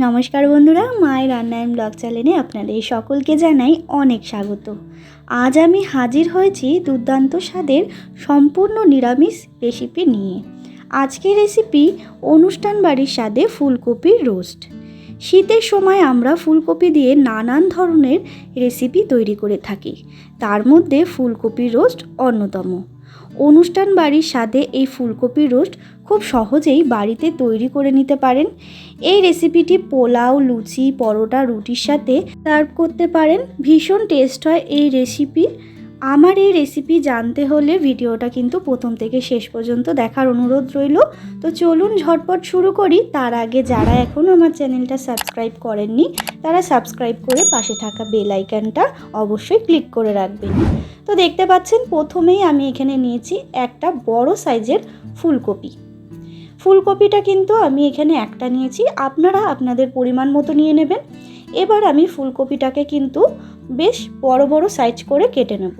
নমস্কার বন্ধুরা মায়ের রান্নায়ন ব্লগ চ্যানেলে আপনাদের সকলকে জানাই অনেক স্বাগত। আজ আমি হাজির হয়েছি দুর্দান্ত স্বাদের সম্পূর্ণ নিরামিষ রেসিপি নিয়ে। আজকের রেসিপি অনুষ্ঠান বাড়ির স্বাদে ফুলকপির রোস্ট শীতের সময় আমরা ফুলকপি দিয়ে নানান ধরনের রেসিপি তৈরি করে থাকি। তার মধ্যে ফুলকপির রোস্ট অন্যতম। অনুষ্ঠান বাড়ির স্বাদে এই ফুলকপির রোস্ট খুব সহজেই বাড়িতে তৈরি করে নিতে পারেন। এই রেসিপিটি পোলাও, লুচি, পরোটা, রুটির সাথে সার্ভ করতে পারেন। ভীষণ টেস্ট হয় এই রেসিপি আমার এই রেসিপি জানতে হলে ভিডিওটা কিন্তু প্রথম থেকে শেষ পর্যন্ত দেখার অনুরোধ রইল। তো চলুন ঝটপট শুরু করি। তার আগে যারা এখনও আমার চ্যানেলটা সাবস্ক্রাইব করেননি, তারা সাবস্ক্রাইব করে পাশে থাকা বেল আইকনটা অবশ্যই ক্লিক করে রাখবেন। তো দেখতে পাচ্ছেন, প্রথমেই আমি এখানে নিয়েছি একটা বড় সাইজের ফুলকপি। ফুলকপিটা কিন্তু আমি এখানে একটা নিয়েছি। আপনারা আপনাদের পরিমাণ মতো নিয়ে নেবেন। এবার আমি ফুলকপিটাকে কিন্তু বেশ বড় বড় সাইজ করে কেটে নেব।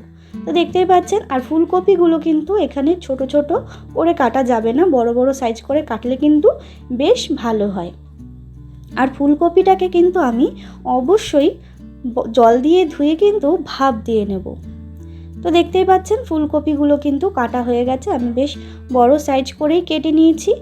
তো দেখতেই পাচ্ছেন, আর ফুলকপিগুলো কিন্তু এখানে ছোট ছোট করে কাটা যাবে না। বড় বড় সাইজ করে কাটলে কিন্তু বেশ ভালো হয়। আর ফুলকপিটাকে কিন্তু আমি অবশ্যই জল দিয়ে ধুয়ে কিন্তু ভাপ দিয়ে নেব। তো দেখতেই পাচ্ছেন, ফুলকপিগুলো কিন্তু কাটা হয়ে গেছে। আমি বেশ বড় সাইজ করেই কেটে নিয়েছি।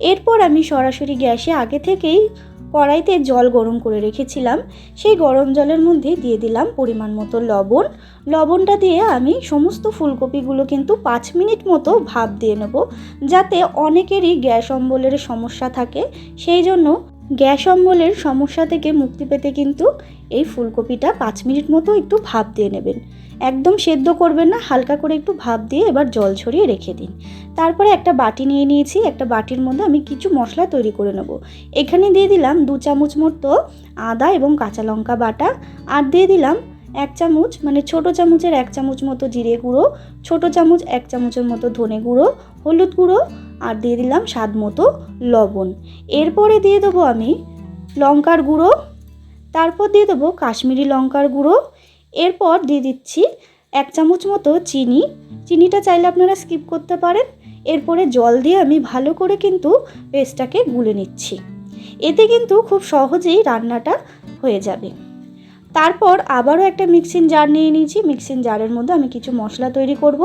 এরপর আমি সরাসরি গ্যাসে আগে থেকেই কড়াইতে জল গরম করে রেখেছিলাম। সেই গরম জলের মধ্যে দিয়ে দিলাম পরিমাণ মতো লবণ। লবণটা দিয়ে আমি সমস্ত ফুলকপিগুলো কিন্তু পাঁচ মিনিট মতো ভাপ দিয়ে নেব, যাতে অনেকেরই গ্যাস অম্বলের সমস্যা থাকে। সেই জন্য গ্যাস অম্বলের সমস্যা থেকে মুক্তি পেতে কিন্তু এই ফুলকপিটা পাঁচ মিনিট মতো একটু ভাপ দিয়ে নেবেন। একদম সেদ্ধ করবেন না, হালকা করে একটু ভাপ দিয়ে এবার জল ছড়িয়ে রেখে দিন। তারপরে একটা বাটি নিয়ে নিয়েছি, একটা বাটির মধ্যে আমি কিছু মশলা তৈরি করে নেব। এখানে দিয়ে দিলাম দু চামচ মতো আদা এবং কাঁচা লঙ্কা বাটা, আর দিয়ে দিলাম এক চামচ মানে ছোট চামচের এক চামচ মতো জিরে গুঁড়ো, ছোট চামচ এক চামচের মতো ধনে গুঁড়ো, হলুদ গুঁড়ো আর দিয়ে দিলাম স্বাদ মতো লবণ। এরপরে দিয়ে দেবো আমি লঙ্কার গুঁড়ো, তারপর দিয়ে দেবো কাশ্মীরি লঙ্কার গুঁড়ো। এরপর দিয়ে দিচ্ছি এক চামচ মতো চিনি। চিনিটা চাইলে আপনারা স্কিপ করতে পারেন। এরপরে জল দিয়ে আমি ভালো করে কিন্তু পেস্টটাকে গুলে নিচ্ছি। এতে কিন্তু খুব সহজেই রান্নাটা হয়ে যাবে। তারপর আবারও একটা মিক্সিং জার নিয়ে নিয়েছি। মিক্সিং জারের মধ্যে আমি কিছু মশলা তৈরি করব।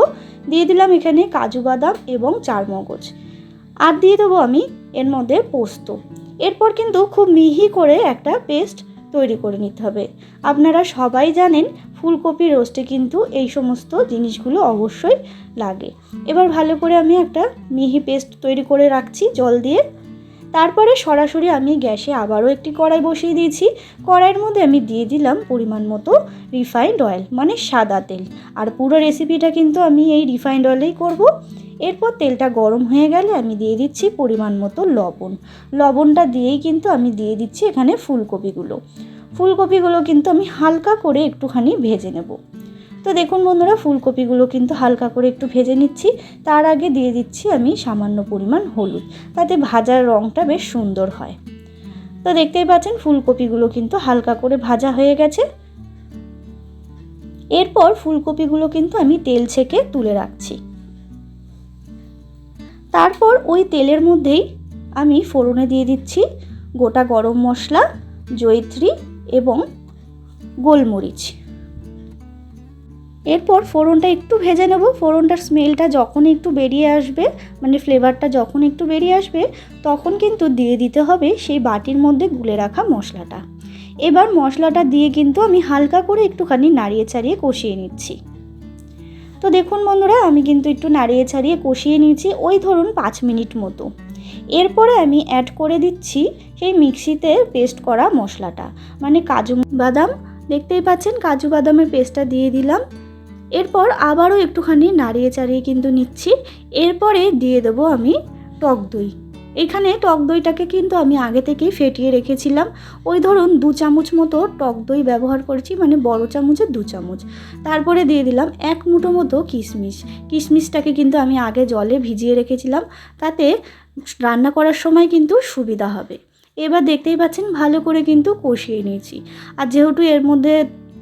দিয়ে দিলাম এখানে কাজু বাদাম এবং চারমগজ। আর দিয়ে দেবো আমি এর মধ্যে পোস্ত। এরপর কিন্তু খুব মিহি করে একটা পেস্ট তৈরি করে নিতে হবে। আপনারা সবাই জানেন ফুলকপি রোস্টে কিন্তু এই সমস্ত জিনিসগুলো অবশ্যই লাগে। এবার ভালো করে আমি একটা মিহি পেস্ট তৈরি করে রাখছি জল দিয়ে। তারপরে সরাসরি আমি গ্যাসে আবারও একটি কড়াই বসিয়ে দিয়েছি। কড়াইয়ের মধ্যে আমি দিয়ে দিলাম পরিমাণ মতো রিফাইন্ড অয়েল মানে সাদা তেল। আর পুরো রেসিপিটা কিন্তু আমি এই রিফাইন্ড অয়েলেই করব। এরপর তেলটা গরম হয়ে গেলে আমি দিয়ে দিচ্ছি পরিমাণ মতো লবণ। লবণটা দিয়েই কিন্তু আমি দিয়ে দিচ্ছি এখানে ফুলকপিগুলো। ফুলকপিগুলো কিন্তু আমি হালকা করে একটুখানি ভেজে নেব। তো দেখুন বন্ধুরা, ফুলকপিগুলো কিন্তু হালকা করে একটু ভেজে নিচ্ছি। তার আগে দিয়ে দিচ্ছি আমি সামান্য পরিমাণ হলুদ। তাতে ভাজার রঙটা বেশ সুন্দর হয়। তো দেখতেই পাচ্ছেন, ফুলকপিগুলো কিন্তু হালকা করে ভাজা হয়ে গেছে। এরপর ফুলকপিগুলো কিন্তু আমি তেল ছেঁকে তুলে রাখছি। তারপর ওই তেলের মধ্যেই আমি ফোড়নে দিয়ে দিচ্ছি গোটা গরম মশলা, জয়িত্রী এবং গোলমরিচ। এরপর ফোড়নটা একটু ভেজে নেব। ফোড়নটার স্মেলটা যখন একটু বেরিয়ে আসবে মানে ফ্লেভারটা যখন একটু বেরিয়ে আসবে, তখন কিন্তু দিয়ে দিতে হবে সেই বাটির মধ্যে গুলে রাখা মশলাটা। এবার মশলাটা দিয়ে কিন্তু আমি হালকা করে একটুখানি নাড়িয়ে ছাড়িয়ে কষিয়ে নিচ্ছি। তো দেখুন বন্ধুরা, আমি কিন্তু একটু নাড়িয়ে ছাড়িয়ে কষিয়ে নিয়েছি ওই ধরুন পাঁচ মিনিট মতো। এরপরে আমি অ্যাড করে দিচ্ছি সেই মিক্সিতে পেস্ট করা মশলাটা। মানে কাজু বাদাম, দেখতেই পাচ্ছেন কাজু বাদামের পেস্টটা দিয়ে দিলাম। এরপর আবারও একটুখানি নাড়িয়ে চাড়িয়ে কিন্তু নিচ্ছি। এরপরে দিয়ে দেবো আমি টক দই। এখানে টক দইটাকে কিন্তু আমি আগে থেকেই ফেটিয়ে রেখেছিলাম। ওই ধরুন দু চামচ মতো টক দই ব্যবহার করেছি মানে বড় চামচের দু চামচ। তারপরে দিয়ে দিলাম এক মুঠো মতো কিশমিশ। কিশমিশটাকে কিন্তু আমি আগে জলে ভিজিয়ে রেখেছিলাম, তাতে রান্না করার সময় কিন্তু সুবিধা হবে। এবার দেখতেই পাচ্ছেন ভালো করে কিন্তু কষিয়ে নিয়েছি। আর যেহেতু এর মধ্যে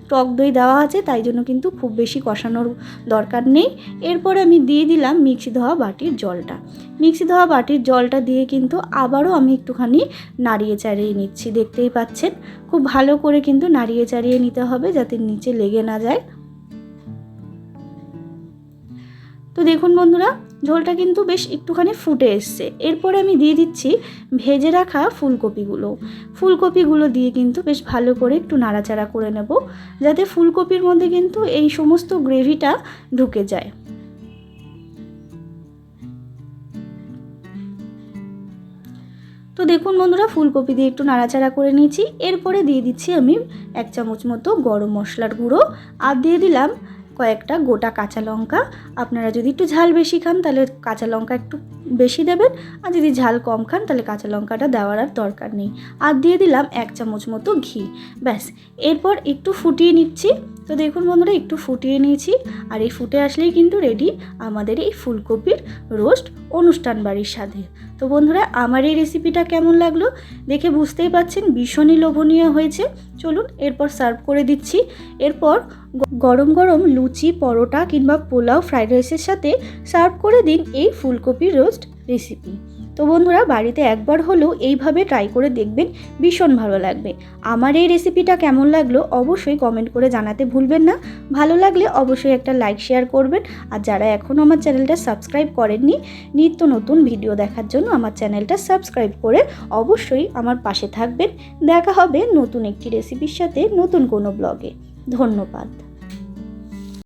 টক দই দেওয়া আছে, তাই জন্য কিন্তু খুব বেশি কষানোর দরকার নেই। এরপরে আমি দিয়ে দিলাম মিক্সি ধোয়া বাটির জলটা। মিক্সি ধোয়া বাটির জলটা দিয়ে কিন্তু আবারও আমি একটুখানি নাড়িয়ে চাড়িয়ে নিচ্ছি, দেখতেই পাচ্ছেন? খুব ভালো করে কিন্তু নাড়িয়ে চাড়িয়ে নিতে হবে যাতে নিচে লেগে না যায়। তো দেখুন বন্ধুরা ঝোলটা কিন্তু বেশ একটুখানি ফুটে এসছে। এরপরে আমি দিয়ে দিচ্ছি ভেজে রাখা ফুলকপিগুলো। ফুলকপিগুলো দিয়ে কিন্তু বেশ ভালো করে একটু নাড়াচাড়া করে নেব, যাতে ফুলকপির মধ্যে কিন্তু এই সমস্ত গ্রেভিটা ঢুকে যায়। তো দেখুন বন্ধুরা, ফুলকপি দিয়ে একটু নাড়াচাড়া করে নিয়েছি। এরপরে দিয়ে দিচ্ছি আমি এক চামচ মতো গরম মশলার গুঁড়ো। আর দিয়ে দিলাম কয়েকটা গোটা কাঁচা লঙ্কা। আপনারা যদি একটু ঝাল বেশি খান, তাহলে কাঁচা লঙ্কা একটু বেশি দেবেন। আর যদি ঝাল কম খান, তাহলে কাঁচা লঙ্কাটা দেওয়ার আর দরকার নেই। আর দিয়ে দিলাম এক চামচ মতো ঘি। ব্যাস, এরপর একটু ফুটিয়ে নিচ্ছি। তো দেখুন বন্ধুরা, একটু ফুটিয়ে নিয়েছি। আর এই ফুটে আসলেই কিন্তু রেডি আমাদের এই ফুলকপির রোস্ট অনুষ্ঠান বাড়ির সাথে তো বন্ধুরা, আমার এই রেসিপিটা কেমন লাগল? দেখে বুঝতেই পাচ্ছেন, ভীষণই লোভনীয় হয়েছে। চলুন এরপর সার্ভ করে দিচ্ছি। এরপর গরম গরম লুচি, পরোটা কিংবা পোলাও ফ্রাইড রাইসের সাথে সার্ভ করে দিন এই ফুলকপির রোস্ট রেসিপি তো বন্ধুরা, বাড়িতে একবার হলেও এইভাবে ট্রাই করে দেখবেন, ভীষণ ভালো লাগবে। আমার এই রেসিপিটা কেমন লাগল অবশ্যই কমেন্ট করে জানাতে ভুলবেন না। ভালো লাগলে অবশ্যই একটা লাইক শেয়ার করবেন। আর যারা এখনও আমার চ্যানেলটা সাবস্ক্রাইব করেননি, নিত্য নতুন ভিডিও দেখার জন্য আমার চ্যানেলটা সাবস্ক্রাইব করে অবশ্যই আমার পাশে থাকবেন। দেখা হবে নতুন একটি রেসিপির সাথে নতুন কোনো ব্লগে ধন্যবাদ।